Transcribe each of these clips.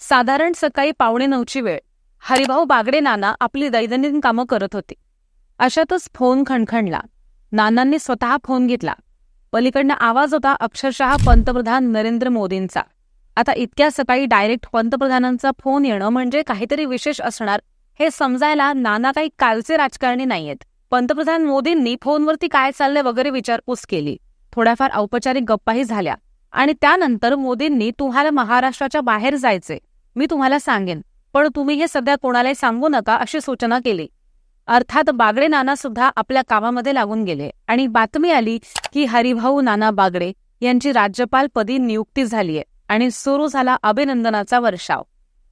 साधारण सकाळी पावणे नऊची वेळ. हरिभाऊ बागडे नाना आपली दैनंदिन कामं करत होते. अशातच फोन खणखणला. नानांनी स्वतः फोन घेतला. पलीकडनं आवाज होता अक्षरशः पंतप्रधान नरेंद्र मोदींचा. आता इतक्या सकाळी डायरेक्ट पंतप्रधानांचा फोन येणं म्हणजे काहीतरी विशेष असणार हे समजायला नाना काही कालचे राजकारणी नाहीयेत. पंतप्रधान मोदींनी फोनवरती काय चाललंय वगैरे विचारपूस केली. थोड्याफार औपचारिक गप्पाही झाल्या. आणि त्यानंतर मोदींनी तुम्हाला महाराष्ट्राच्या बाहेर जायचे मी तुम्हाला सांगेन पण तुम्ही हे सध्या कोणालाही सांगू नका अशी सूचना केली. अर्थात बागडे नाना सुद्धा आपल्या कामामध्ये लागून गेले आणि बातमी आली की हरिभाऊ नाना बागडे यांची राज्यपालपदी नियुक्ती झालीय आणि सुरू झाला अभिनंदनाचा वर्षाव.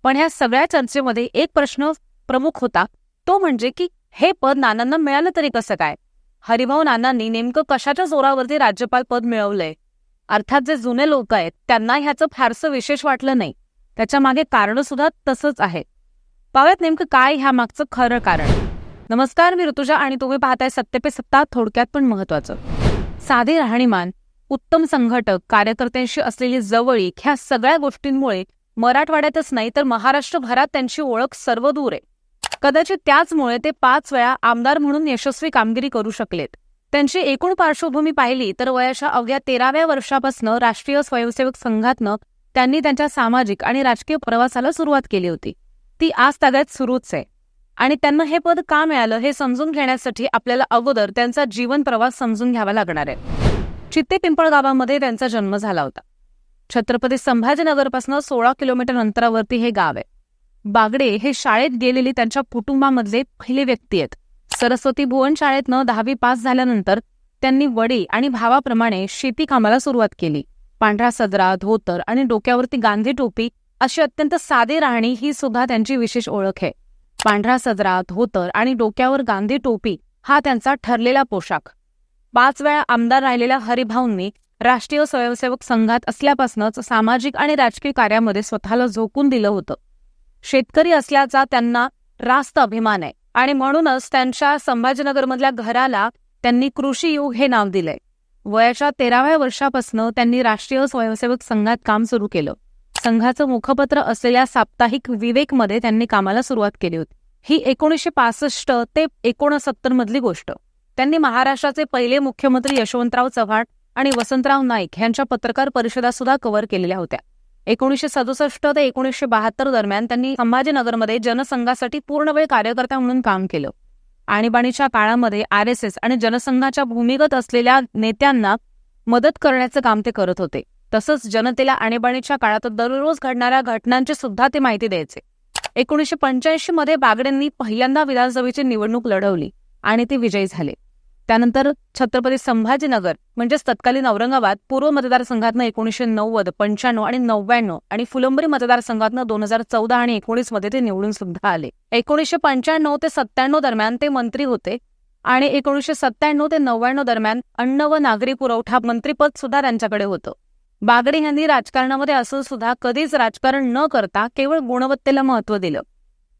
पण ह्या सगळ्या चर्चेमध्ये एक प्रश्न प्रमुख होता तो म्हणजे की हे पद नानांना मिळालं तरी कसं काय? हरिभाऊ नानांनी नेमकं कशाच्या जोरावरती राज्यपाल पद मिळवलंय? अर्थात जे जुने लोक आहेत त्यांना ह्याचं फारसं विशेष वाटलं नाही. त्याच्यामागे कारण सुद्धा तसंच आहे पाहूयात नेमकं काय ह्या मागचं खरं कारण. नमस्कार मी ऋतुजा आणि तुम्ही पाहताय सत्य पे सत्ता थोडक्यात पण महत्वाचं साधे राहणीमान उत्तम संघटक कार्यकर्त्यांशी असलेली जवळीक ह्या सगळ्या गोष्टींमुळे मराठवाड्यातच नाही तर महाराष्ट्रभरात त्यांची ओळख सर्व दूर आहे. कदाचित त्याचमुळे ते पाच वेळा आमदार म्हणून यशस्वी कामगिरी करू शकलेत. त्यांची एकूण पार्श्वभूमी पाहिली तर वयाच्या अवघ्या तेराव्या वर्षापासून राष्ट्रीय स्वयंसेवक संघातनं त्यांनी त्यांच्या सामाजिक आणि राजकीय प्रवासाला सुरुवात केली होती. ती आज तागत सुरूच आहे. आणि त्यांना हे पद का मिळालं हे समजून घेण्यासाठी आपल्याला अगोदर त्यांचा जीवन प्रवास समजून घ्यावा लागणार आहे. चित्ते पिंपळ गावामध्ये त्यांचा जन्म झाला होता. छत्रपती संभाजीनगरपासून सोळा किलोमीटर अंतरावरती हे गाव आहे. बागडे हे शाळेत गेलेली त्यांच्या कुटुंबामधले पहिले व्यक्ती आहेत. सरस्वती भुवन शाळेतनं दहावी पास झाल्यानंतर त्यांनी वडील आणि भावाप्रमाणे शेती कामाला सुरुवात केली. पांढरा सदरा धोतर आणि डोक्यावरती गांधी टोपी अशी अत्यंत साधी राहणी ही सुद्धा त्यांची विशेष ओळख आहे. पांढरा सदरा धोतर आणि डोक्यावर गांधी टोपी हा त्यांचा ठरलेला पोशाख. पाच वेळा आमदार राहिलेल्या हरिभाऊंनी राष्ट्रीय स्वयंसेवक संघात असल्यापासूनच सामाजिक आणि राजकीय कार्यामध्ये स्वतःला झोकून दिलं होतं. शेतकरी असल्याचा त्यांना रास्त अभिमान आहे आणि म्हणूनच त्यांच्या संभाजीनगरमधल्या घराला त्यांनी कृषी युग हे नाव दिलंय. वयाच्या तेराव्या वर्षापासून त्यांनी राष्ट्रीय स्वयंसेवक संघात काम सुरू केलं. संघाचं मुखपत्र असलेल्या साप्ताहिक विवेकमध्ये त्यांनी कामाला सुरुवात केली होती. ही एकोणीसशे पासष्ट ते एकोणसत्तर मधली गोष्ट. त्यांनी महाराष्ट्राचे पहिले मुख्यमंत्री यशवंतराव चव्हाण आणि वसंतराव नाईक यांच्या पत्रकार परिषदा सुद्धा कव्हर केलेल्या होत्या. एकोणीसशे सदुसष्ट ते एकोणीसशे बहात्तर दरम्यान त्यांनी संभाजीनगरमध्ये जनसंघासाठी पूर्णवेळ कार्यकर्ता म्हणून काम केलं. आणीबाणीच्या काळामध्ये आर एस एस आणि जनसंघाच्या भूमिगत असलेल्या नेत्यांना मदत करण्याचं काम ते करत होते. तसंच जनतेला आणीबाणीच्या काळात दररोज घडणाऱ्या घटनांची सुद्धा ते माहिती द्यायचे. एकोणीसशे पंच्याऐंशी मध्ये बागडेंनी पहिल्यांदा विधानसभेची निवडणूक लढवली आणि ते विजयी झाले. त्यानंतर छत्रपती संभाजीनगर म्हणजेच तत्कालीन औरंगाबाद पूर्व मतदारसंघातनं एकोणीसशे नव्वद पंच्याण्णव आणि नव्याण्णव आणि फुलंबरी मतदारसंघातनं दोन हजार चौदा आणि एकोणीसमध्ये ते निवडून सुद्धा आले. एकोणीसशे पंच्याण्णव ते सत्त्याण्णव दरम्यान ते मंत्री होते आणि एकोणीसशे सत्त्याण्णव ते नव्याण्णव दरम्यान अन्न व नागरी पुरवठा मंत्रीपद सुद्धा त्यांच्याकडे होतं. बागडे यांनी राजकारणामध्ये असून सुद्धा कधीच राजकारण न करता केवळ गुणवत्तेला महत्त्व दिलं.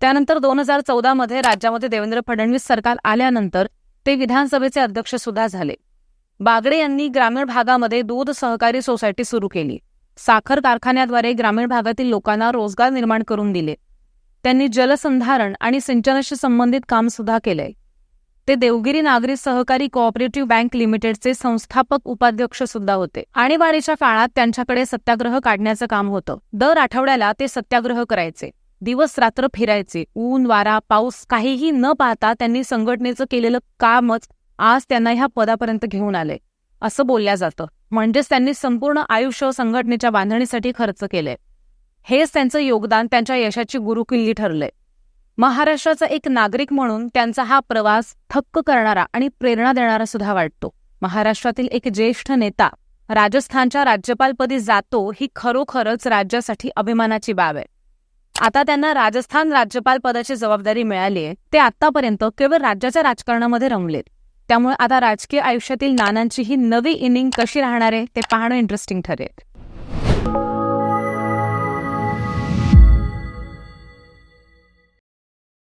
त्यानंतर दोन हजार चौदामध्ये राज्यामध्ये देवेंद्र फडणवीस सरकार आल्यानंतर ते विधानसभेचे अध्यक्ष सुद्धा झाले. बागडे यांनी ग्रामीण भागामध्ये दूध सहकारी सोसायटी सुरू केली. साखर कारखान्याद्वारे ग्रामीण भागातील लोकांना रोजगार निर्माण करून दिले. त्यांनी जलसंधारण आणि सिंचनाशी संबंधित काम सुद्धा केलंय. ते देवगिरी नागरी सहकारी कोऑपरेटिव्ह बँक लिमिटेडचे संस्थापक उपाध्यक्ष सुद्धा होते. आणीबाणीच्या काळात त्यांच्याकडे सत्याग्रह काढण्याचं काम होतं. दर आठवड्याला ते सत्याग्रह करायचे. दिवस रात्र फिरायचे ऊन वारा पाऊस काहीही न पाहता त्यांनी संघटनेचं केलेलं कामच आज त्यांना ह्या पदापर्यंत घेऊन आलंय असं बोलल्या जातं. म्हणजेच त्यांनी संपूर्ण आयुष्य संघटनेच्या बांधणीसाठी खर्च केलंय हेच त्यांचं योगदान त्यांच्या यशाची गुरुकिल्ली ठरलंय महाराष्ट्राचा एक नागरिक म्हणून त्यांचा हा प्रवास थक्क करणारा आणि प्रेरणा देणारा सुद्धा वाटतो. महाराष्ट्रातील एक ज्येष्ठ नेता राजस्थानच्या राज्यपालपदी जातो ही खरोखरच राज्यासाठी अभिमानाची बाब आहे. आता त्यांना राजस्थान राज्यपाल पदाची जबाबदारी मिळाली आहे. ते आतापर्यंत केवळ राज्याच्या राजकारणामध्ये रमलेत त्यामुळे आता राजकीय आयुष्यातील नानांची ही नवी इनिंग कशी राहणार आहे ते पाहणं इंटरेस्टिंग ठरेल.